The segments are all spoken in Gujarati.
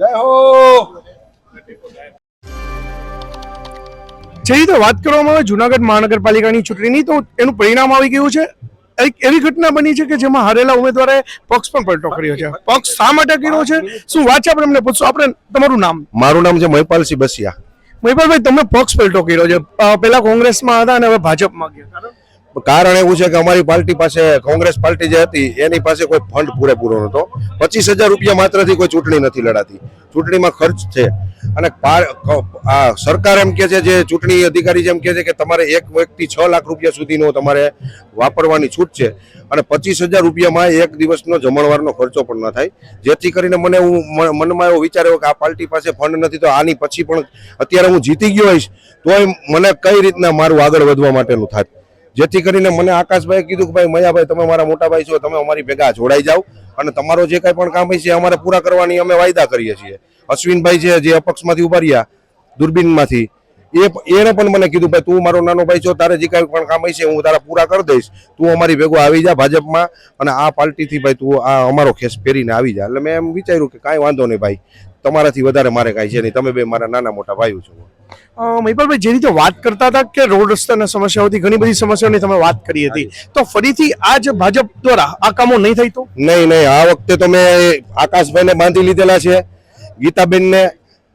જય હો! જે રીતે વાત કરવામાં આવે જુનાગઢ મહાનગરપાલિકાની ચૂંટણીની તો એનું પરિણામ આવી ગયું છે. એક એવી ઘટના બની છે કે જેમાં હારેલા ઉમેદવારે પક્ષ પણ પલટો કર્યો છે. પક્ષ શા માટે કર્યો છે? શું વાત છે આપણે એમને પૂછશું? આપણે તમારું નામ? મારું નામ છે મહિપાલસિંહ બસિયા. મહિપાલભાઈ તમે પક્ષ પલટો કર્યો છે. પેલા કોંગ્રેસમાં હતા અને હવે ભાજપમાં ગયા. કારણ એવું છે કે અમારી પાર્ટી પાસે, કોંગ્રેસ પાર્ટી જે હતી, એની પાસે કોઈ ફંડ પૂરેપૂરો નહોતો. પચીસ હજાર રૂપિયા માત્રથી કોઈ ચૂંટણી નથી લડાતી. ચૂંટણીમાં ખર્ચ છે. અને આ સરકાર એમ કે છે, જે ચૂંટણી અધિકારી જેમ કે છે કે તમારે એક વ્યક્તિ છ લાખ રૂપિયા સુધીનો તમારે વાપરવાની છૂટ છે અને પચીસ હજાર રૂપિયામાં એક દિવસનો જમણવારનો ખર્ચો પણ ન થાય. જેથી કરીને મને હું મનમાં એવો વિચાર આવ્યો કે આ પાર્ટી પાસે ફંડ નથી, તો આની પછી પણ અત્યારે હું જીતી ગયો હોઈશ, તોય મને કઈ રીતના મારું આગળ વધવા માટેનું થાય? જેથી કરીને મને આકાશભાઈ કીધું કે ભાઈ, મયાભાઈ, તમે મારા મોટા ભાઈ છો, તમે અમારી ભેગા જોડાઈ જાઓ અને તમારો જે કાંઈ પણ કામ છે અમારે પૂરા કરવાની અમે વાયદા કરીએ છીએ. અશ્વિનભાઈ છે જે અપક્ષમાંથી ઊભા રહ્યા, દૂરબીનમાંથી, એ એને પણ મને કીધું, ભાઈ, તું મારો નાનો ભાઈ છો, તારે જે કાંઈ પણ કામ છે હું તારા પૂરા કરી દઈશ. તું અમારી ભેગો આવી જા ભાજપમાં અને આ પાર્ટીથી, ભાઈ, તું આ અમારો ખેસ પહેરીને આવી જા. એટલે મેં એમ વિચાર્યું કે કાંઈ વાંધો નહીં, ભાઈ. તમારાથી વધારે મારે કાંઈ છે નહીં. તમે બે મારા નાના મોટા ભાઈઓ છો. મહિપાલભાઈ જે રીતે વાત કરતા હતા કે રોડ રસ્તાના સમસ્યાઓથી ઘણી બધી સમસ્યાઓની તમે વાત કરી હતી તો ફરીથી આ જે ભાજપ દ્વારા આ કામો નહીં થાય તો? નહીં નહીં આ વખતે તો મેં આકાશભાઈને બાંધી લીધેલા છે ગીતાબેનને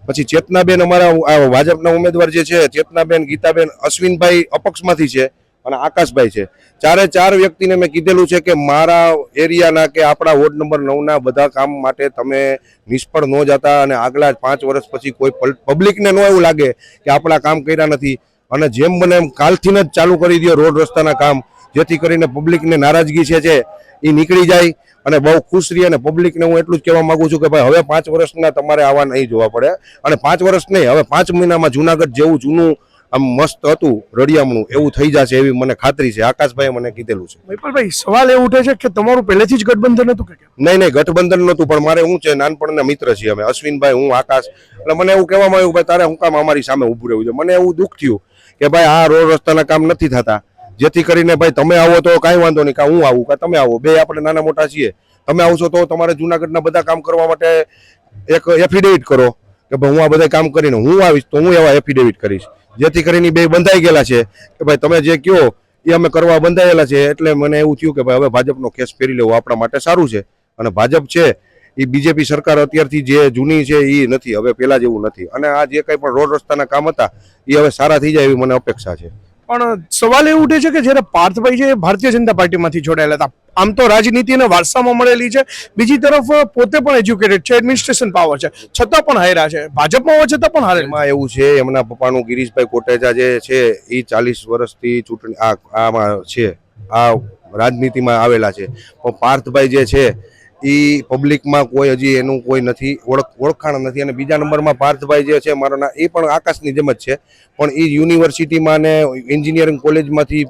પછી ચેતનાબેન અમારા ભાજપના ઉમેદવાર જે છે ચેતનાબેન ગીતાબેન અશ્વિનભાઈ અપક્ષમાંથી છે અને આકાશભાઈ છે. ચારે ચાર વ્યક્તિને મેં કીધેલું છે કે મારા એરિયાના કે આપણા વોર્ડ નંબર નવના બધા કામ માટે તમે નિષ્ફળ ન જતા અને આગલા પાંચ વર્ષ પછી કોઈ પબ્લિકને ન એવું લાગે કે આપણા કામ કર્યા નથી. અને જેમ બને એમ કાલથી જ ચાલુ કરી દો રોડ રસ્તાના કામ. જેથી કરીને પબ્લિકને નારાજગી છે એ નીકળી જાય. અને બહુ ખુશ રહી અને પબ્લિકને હું એટલું જ કહેવા માગું છું કે ભાઈ હવે પાંચ વર્ષના તમારે આવા નહીં જોવા પડે અને પાંચ વર્ષ નહીં, હવે પાંચ મહિનામાં જુનાગઢ જેવું જૂનું આમ મસ્ત હતું રડિયામણું એવું થઈ જશે એવી મને ખાતરી છે. આકાશભાઈએ મને કીધેલું છે. ભાઈ સવાલ એ ઉઠે છે કે તમારું પહેલેથી જ ગઠબંધન હતું કે નહીં નહીં ગઠબંધન નહોતું પણ મારે હું છે નાનપણના મિત્ર છીએ અમે. અશ્વિનભાઈ હું આકાશ. એટલે મને એવું કહેવામાં આવ્યું ભાઈ તારે હું કામ અમારી સામે ઊભું રહેવું છે? મને એવું દુઃખ થયું કે ભાઈ આ રોડ રસ્તાના કામ નથી થતા. જેથી કરીને ભાઈ તમે આવો તો કાંઈ વાંધો નહીં કાં હું આવું કાં તમે આવો. બે આપણે નાના મોટા છીએ. તમે આવશો તો તમારે જુનાગઢના બધા કામ કરવા માટે એક એફિડેવિટ કરો. કે ભાઈ હું આ બધા કામ કરીને હું આવીશ તો હું એવા એફિડેવિટ કરીશ. જેથી કરીને બે બંધાઈ ગયેલા છે કે ભાઈ તમે જે કહો એ અમે કરવા બંધાયેલા છે એટલે મને એવું થયું કે ભાઈ હવે ભાજપનો કેસ ફેરી લેવો આપણા માટે સારું છે. અને ભાજપ છે એ બીજેપી સરકાર અત્યારથી જે જૂની છે એ નથી, હવે પહેલાં જેવું નથી. અને આ જે કંઈ પણ રોડ રસ્તાના કામ હતા એ હવે સારા થઈ જાય એવી મને અપેક્ષા છે. પણ સવાલ એ ઉઠે છે કે જ્યારે પાર્થભાઈ છે ભારતીય જનતા પાર્ટીમાંથી જોડાયેલા હતા. આમ તો રાજનીતિ અને વારસામાં મળેલી છે. બીજી તરફ પોતે પણ એજ્યુકેટેડ છે એડમિનિસ્ટ્રેશન પાવર છે. છતાં પણ હાર્યા છે. ભાજપમાં હોવા છતાં પણ હારે એવું છે, એમના પપ્પાનું ગિરીશભાઈ કોટેચા જે છે, એ ચાલીસ વર્ષથી ચૂંટણી, આ, આમાં છે. આ રાજનીતિમાં આવેલા છે. પણ પાર્થભાઈ જે છે એ પબ્લિકમાં કોઈ હજી એનું કોઈ નથી, ઓળખ, ઓળખાણ નથી. અને બીજા નંબરમાં પાર્થભાઈ જે છે, મારો એ પણ આકાશની જેમ જ છે. પણ એ યુનિવર્સિટીમાં ને એન્જિનિયરિંગ કોલેજમાંથી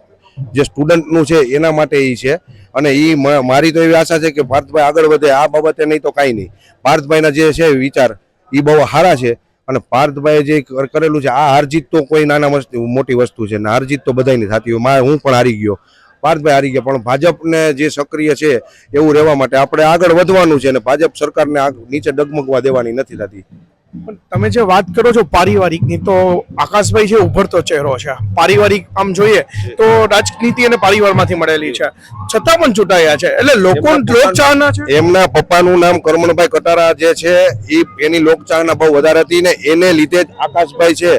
જે સ્ટુડન્ટનું છે, એના માટે એ છે. અને એ મારી તો એવી આશા છે કે પાર્થભાઈ આગળ વધે. આ બાબતે નહીં તો કાંઈ નહીં. પાર્થભાઈના જે છે, વિચાર એ બહુ સારા છે. અને પાર્થભાઈએ જે કરેલું છે, આ હારજીત તો કોઈ નાના મોટી વસ્તુ છે. ને હારજીત તો બધાની થતી હોય. મારે, હું પણ હારી ગયો. પાર્થભાઈ હારી ગયા પણ ભાજપને જે સક્રિય છે એવું રહેવા માટે આપણે આગળ વધવાનું છે અને ભાજપ સરકારને નીચે ડગમગવા દેવાની નથી થતી. પણ તમે જે વાત કરો છો પારિવારિકની તો આકાશભાઈ જે ઉભરતો ચહેરો છે પારિવારિક આમ જોઈએ તો રાજનીતિ અને પરિવારમાંથી મળેલી છે. છતાં પણ ચૂંટાયા છે એટલે લોકો લોકચાહના છે? એમના પપ્પાનું નામ કરમણભાઈ કટારા જે છે એ એની લોકચાહના બહુ વધારે હતી ને એને લીધે જ આકાશભાઈ છે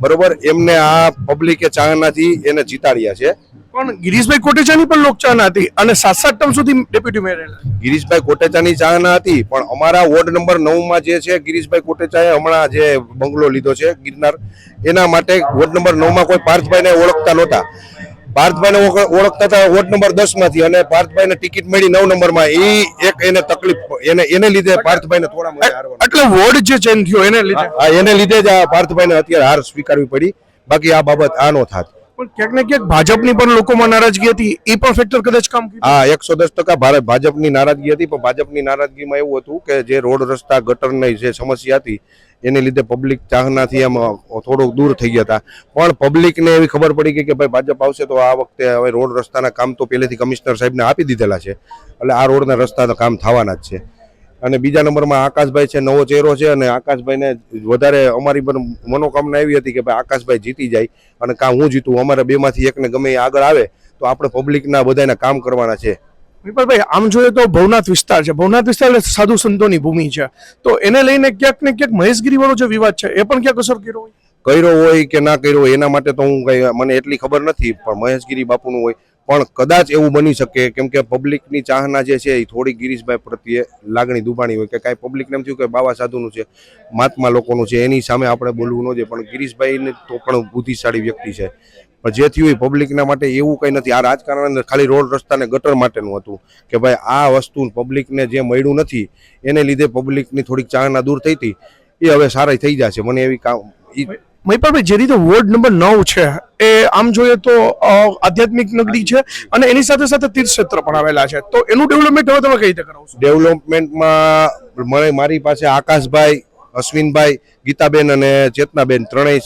બરોબર? એમને આ પબ્લિકે ચાહનાથી એને જીતાડ્યા છે. પણ ગિરીશભાઈ કોટેચાની પણ લોકચાહના હતી અને સાત સાત ટર્મ સુધી ડેપ્યુટી મેયર ગિરીશભાઈ કોટેચાની ચાહના હતી પણ અમારા વોર્ડ નંબર નવમાં જે છે ગિરીશભાઈ કોટેચાએ હમણાં જે બંગલો લીધો છે ગિરનાર એના માટે વોર્ડ નંબર નવમાં કોઈ પાર્થભાઈને ઓળખતા નહોતા. ઓળખ- ઓળખતા હતા વોર્ડ નંબર દસમાંથી અને પાર્થભાઈને ટિકિટ મળી નવ નંબરમાં. એ એક એને તકલીફ એને એને લીધે પાર્થભાઈને થોડા એટલે વોર્ડ જે ચેન્જ થયો એને લીધે? એને લીધે જ આ પાર્થભાઈને અત્યારે હાર સ્વીકારવી પડી. બાકી આ બાબત આ નો થાત. પણ ક્યાંક ને ક્યાંક ભાજપની પણ લોકોમાં નારાજગી હતી. એ પણ ફેક્ટર કદાચ કામ હા, એકસો દસ ટકા ભારત ભાજપની નારાજગી હતી, પણ ભાજપની નારાજગીમાં એવું હતું કે જે રોડ રસ્તા, ગટરની જે સમસ્યા હતી, એને લીધે પબ્લિક ચાહનાથી એમ થોડુંક દૂર થઈ ગયા હતા. પણ પબ્લિકને એવી ખબર પડી ગઈ કે ભાઈ ભાજપ આવશે તો આ વખતે હવે રોડ રસ્તાના કામ તો પહેલેથી કમિશનર સાહેબને આપી દીધેલા છે. એટલે આ રોડના રસ્તાના કામ થવાના જ છે. અને બીજા નંબરમાં આકાશભાઈ છે નવો ચહેરો છે અને આકાશભાઈને વધારે અમારી પર મનોકામના એવી હતી કે ભાઈ આકાશભાઈ જીતી જાય અને કાં હું જીતું અમારે બેમાંથી એકને ગમે એ આગળ આવે તો આપણે પબ્લિકના બધાના કામ કરવાના છે. વિપલભાઈ આમ જોઈએ તો ભવનાથ વિસ્તાર છે. ભવનાથ વિસ્તાર એટલે સાધુ સંતોની ભૂમિ છે. તો એને લઈને ક્યાંક ને ક્યાંક મહેશગીરીવાળો જે વિવાદ છે એ પણ ક્યાંક અસર કર્યો હોય? કર્યો હોય કે ના કર્યો હોય એના માટે તો હું કઈ મને એટલી ખબર નથી પણ મહેશગીરી બાપુનું હોય પણ કદાચ એવું બની શકે, કેમ કે પબ્લિકની ચાહના જે છે એ થોડી ગિરીશભાઈ પ્રત્યે લાગણી દુબાણી હોય કે કાંઈ પબ્લિકને એમ થયું કે બાવા સાધુનું છે, મહાત્મા લોકોનું છે, એની સામે આપણે બોલવું ન જોઈએ, પણ ગિરીશભાઈને તો પણ બુદ્ધિશાળી વ્યક્તિ છે. પણ જે થયું એ પબ્લિકના માટે એવું કંઈ નથી. આ રાજકારણ ખાલી રોડ રસ્તાને ગટર માટેનું હતું કે ભાઈ આ વસ્તુ પબ્લિકને જે મળ્યું નથી, એને લીધે પબ્લિકની થોડીક ચાહના દૂર થઈ હતી, એ હવે સારી થઈ જશે. મને એવી કામ મહિપાલભાઈ, જે રીતે વોર્ડ નંબર નવ છે, એ આમ જોઈએ તો આધ્યાત્મિક નગરી છે અને એની સાથે સાથે તીર્થક્ષેત્ર પણ આવેલા છે. તો એનું ડેવલપમેન્ટ હવે તમે કઈ રીતે કરાવશો ડેવલપમેન્ટમાં મને, મારી પાસે આકાશભાઈ, અશ્વિનભાઈ, ગીતાબેન અને ચેતનાબેન ત્રણેય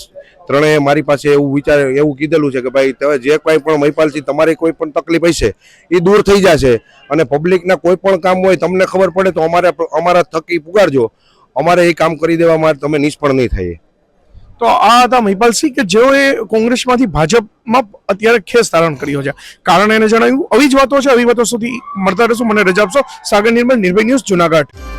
ત્રણેય મારી પાસે એવું વિચાર, એવું કીધેલું છે કે ભાઈ, તમે જે કોઈ પણ મહિપાલથી તમારી કોઈ પણ તકલીફ હશે એ દૂર થઈ જશે. અને પબ્લિકના કોઈ પણ કામ હોય, તમને ખબર પડે તો અમારે, અમારા થકી પુગારજો અમારે એ કામ કરી દેવામાં તમે નિષ્ફળ નહીં થાય તો આ હતા મહિપાલસિંહ કે જેઓએ કોંગ્રેસમાંથી ભાજપમાં અત્યારે ખેસ ધારણ કર્યો છે. કારણ એને જણાવ્યું, આવી જ વાતો છે, આવી વાતો સુધી મળતા રહેશું, મને રજા આપશો. સાગર નિર્મલ, નિર્ભય ન્યૂઝ, જુનાગઢ.